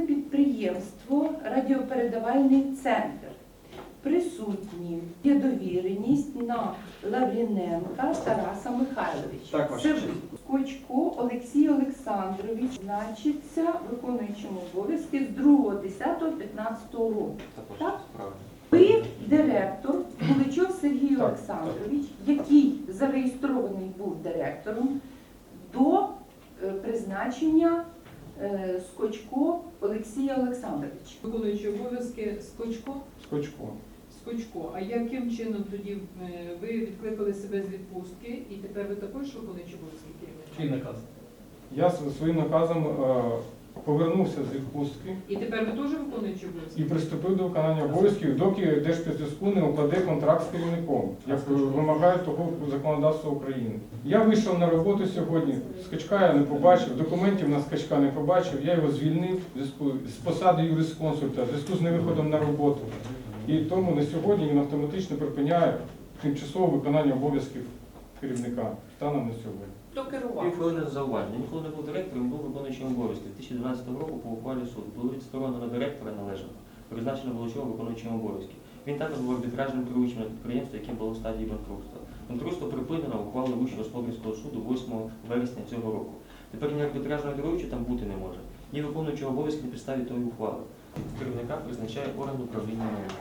підприємство Радіопередавальний центр. Присутні є довіреність на Лавріненка Тараса Михайловича. Так, ваша Це честь. Скочко Олексій Олександрович значиться виконуючим обов'язки з 2.10.15 року. Також Так? правильно. Ви директор Буличов Сергій Так, Олександрович, який зареєстрований був директором до е, призначення Скочко Олексія Олександровича. Виконуючи обов'язки Скочко, Скочко. Скочко. А яким чином тоді е, ви відкликали себе з відпустки і тепер ви також виконуючи обов'язки керівника? Чий наказ? Я своїм наказом е, повернувся з відпустки І тепер ви теж виконуючи обов'язки? і приступив до виконання обов'язків, доки Держспецзв'язку не укладе контракт з керівником, як вимагає того законодавства України. Я вийшов на роботу сьогодні. Скачка я не побачив, документів на скачка не побачив. Я його звільнив в зв'язку з посади юрисконсульта, в зв'язку з невиходом на роботу. І тому на сьогодні він автоматично припиняє тимчасове виконання обов'язків керівника станом на сьогодні. Хто Дві керував? хвилини зауваження. Він коли не був директором, був виконуючим обов'язки. 2012 року по ухвалі суду було відсторонено директора належного, призначено Волочова виконуючим обов'язки. Він також був арбітражним керуючим на підприємстві, яке було в стадії банкрутства. Банкрутство припинено ухвалою Вищого господарського суду 8 вересня цього року. Тепер ні арбітражного керуючого там бути не може, ні виконуючого обов'язки на підставі тої ухвали. Керівника призначає орган управління майном.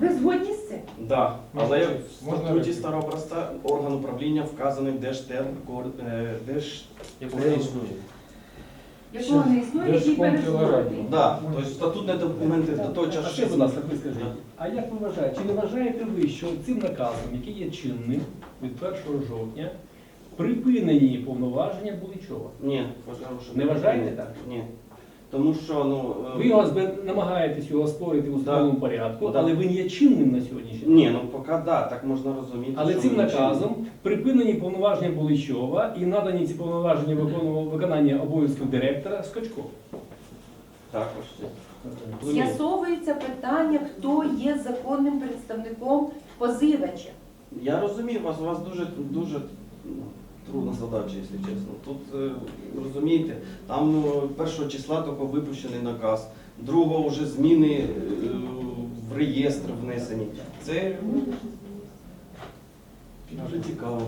Ви згодні з цим? Да, але в Можна статуті репліку? Старообразця орган управління вказаний Держтер, е, Держ... Якого не існує. Якого не існує, який пересуваний? Да, тобто статутні документи до того А часу. ще, будь ласка, ви скажіть, а як ви вважаєте, чи не вважаєте ви, що цим наказом, який є чинним від 1 жовтня, припинені повноваження Буличова? Ні, вважаю, що Не вважаєте так? Ні. Тому що, ну... е, Ви його намагаєтесь його створити в установленому порядку, Да. але він є чинним на сьогоднішній день. Ні, ну поки да, так можна розуміти. Але цим наказом припинені повноваження Буличова і надані ці повноваження виконував- виконання обов'язків директора Скачко. Також. З'ясовується питання, хто є законним представником позивача. Я розумію, вас, у вас дуже, дуже ну, трудна задача, якщо чесно. Тут, е, розумієте, там ну, першого числа тільки випущений наказ, другого вже зміни е, в реєстр внесені. Це ну, дуже цікаво.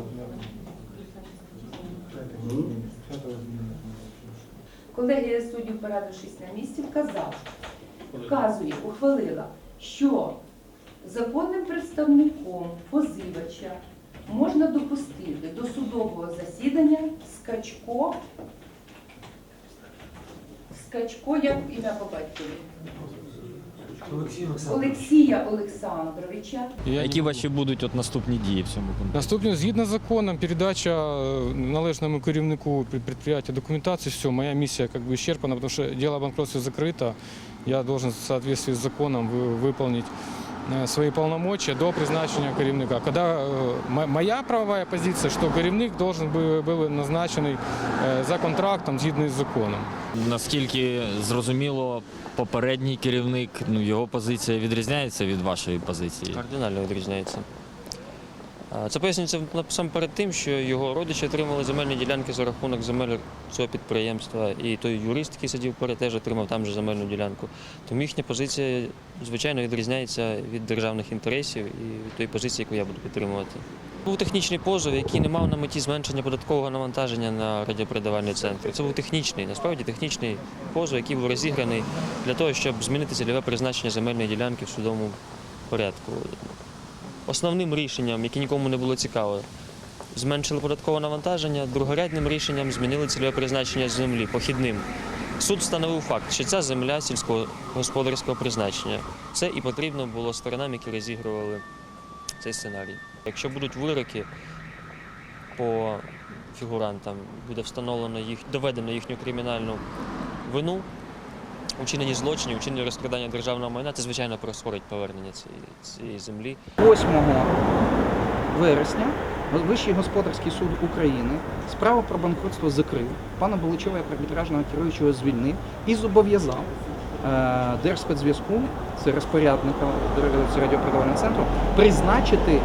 Колегія суддів, порадившись на місці, вказала, вказує, ухвалила, що законним представником позивача можна допустити до судового засідання скачко, скачко, як ім'я по батькові? Олексія Олександровича. Які ваші будуть от наступні дії в цьому контексті? Наступне, згідно з законом, передача е, належному керівнику під- підприємства документації, все, моя миссия как бы исчерпана, потому что дело о банкротстве закрыто. Я должен в соответствии с законом вы- выполнить э, свои полномочия до призначения керівника. Когда э, мо- моя правовая позиция, что керівник должен был, был назначений э, за контрактом згідно з законом. Наскільки зрозуміло, попередній керівник, ну його позиція відрізняється від вашої позиції. Кардинально відрізняється. Це пояснюється насамперед тим, що його родичі отримали земельні ділянки за рахунок земель цього підприємства, і той юрист, який сидів поряд, теж отримав там же земельну ділянку. Тому їхня позиція, звичайно, відрізняється від державних інтересів і від тої позиції, яку я буду підтримувати. Був технічний позов, який не мав на меті зменшення податкового навантаження на радіопередавальний центр. Це був технічний, насправді технічний позов, який був розіграний для того, щоб змінити цільове призначення земельної ділянки в судовому порядку. Основним рішенням, яке нікому не було цікаво, зменшили податкове навантаження, другорядним рішенням змінили цільове призначення землі, похідним. Суд встановив факт, що ця земля сільськогосподарського призначення. Це і потрібно було сторонам, які розігрували цей сценарій. Якщо будуть вироки по фігурантам, буде встановлено їх, доведено їхню кримінальну вину, учинені злочини, учинені розкрадання державного майна, це звичайно прискорить повернення цієї, цієї землі. 8 вересня Вищий господарський суд України справу про банкрутство закрив. Пана Боличова як арбітражного керуючого звільнив і зобов'язав е, Держспецзв'язку, це розпорядника з радіопродавального центру, призначити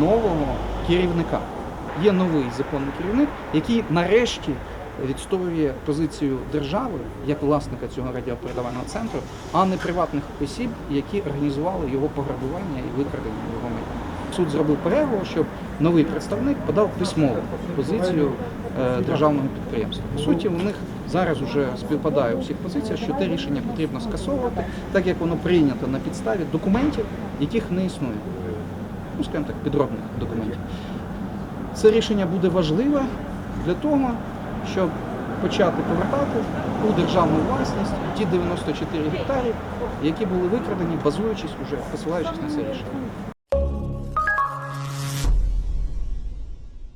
нового керівника. Є новий законний керівник, який нарешті відстоює позицію держави як власника цього радіопередавального центру, а не приватних осіб, які організували його пограбування і викрадення його майна. Суд зробив перерву, щоб новий представник подав письмову позицію е, державного підприємства. По суті, у них зараз вже співпадає у всіх позиціях, що те рішення потрібно скасовувати, так як воно прийнято на підставі документів, яких не існує. Ну, скажімо так, підробних документів. Це рішення буде важливе для того, щоб почати повертати у державну власність ті 94 гектарі, які були викрадені, базуючись уже посилаючись на це рішення.